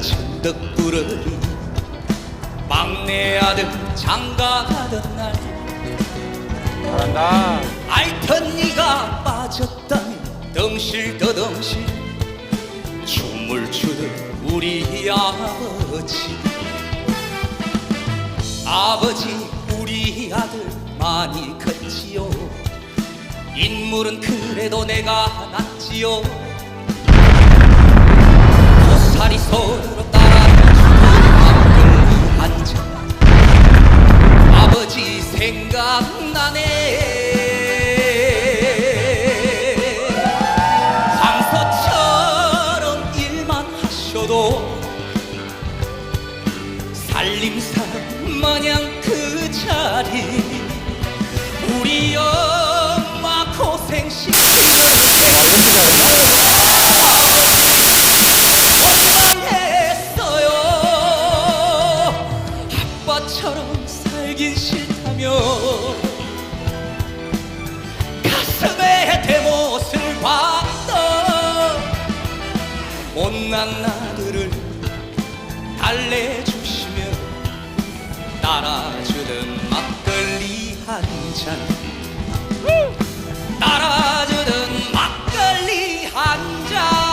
천덕 부러리 막내 아들 장가 가던 날. 잘한다. 알던 네가 빠졌다면 덩실더덩실 춤을 추던 우리 아버지. 아버지 우리 아들 많이 컸지요. 인물은 그래도 내가 낫지요 생각나네. 황소처럼 일만 하셔도 살림사 마냥 그 자리. 우리 엄 못난 아들을 달래주시며 따라주던 막걸리 한잔. 따라주던 막걸리 한잔